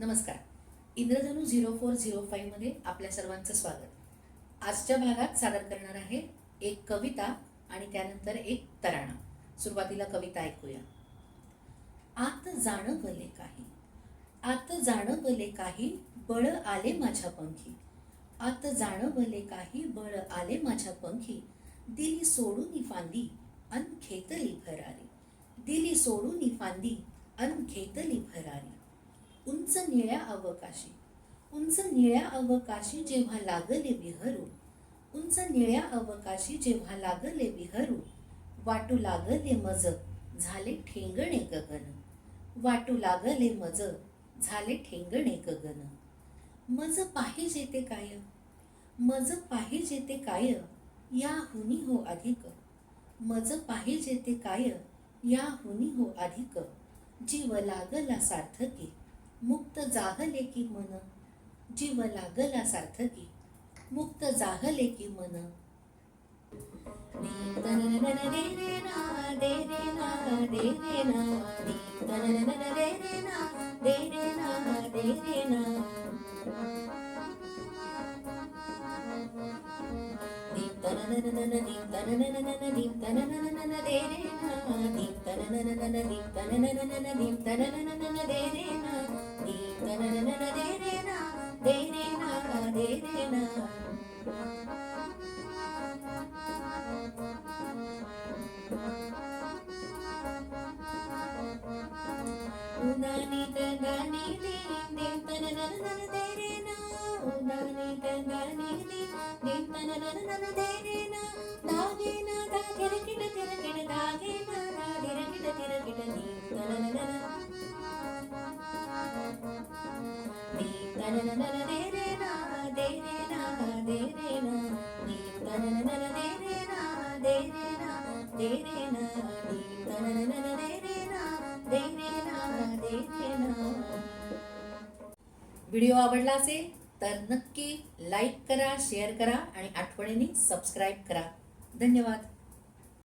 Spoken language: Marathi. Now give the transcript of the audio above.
नमस्कार. इंद्रधनू झिरो फोर झिरो फाईव्हमध्ये आपल्या सर्वांचं स्वागत. आजच्या भागात सादर करणार आहे एक कविता आणि त्यानंतर एक तराणा. सुरुवातीला कविता ऐकूया. आत जाणं भले काही. आत जाणं भले काही बळ आले माझ्या पंखी. आत जाणं भले काही बळ आले माझ्या पंखी. दिली सोडून फांदी अन खेतली भरारी. दिली सोडून फांदी अन खेतली भरारी. उंच निळ्या अवकाशी. उंच निळ्या अवकाशी जेव्हा लागले विहरू. उंच निळ्या अवकाशी जेव्हा लागले विहरू. वाटू लागले मज झाले ठेंगणे गगन. वाटू लागले मज झाले ठेंगणे गगन. मज पाहिजे ते काय? मज पाहिजे ते काय? याहुनी हो अधिक. मज पाहिजे ते काय? याहुनी हो अधिक. जीव लागला सार्थकी. मुक्त जाहले की मन जीव लागला सार्थकी. मुक्त जाहले की मन. తననననని తననననని తననననన దేరేనా నీ తనననన దేరేనా దేరేనా దేరేనా ఉదాని తగాని దే తనననన దేరేనా ఉదాని తగాని దే తనననన దేరేనా దాగేనా व्हिडिओ आवडला असेल तर नक्की लाईक करा शेअर करा आणि आठवणीने सबस्क्राईब करा. धन्यवाद.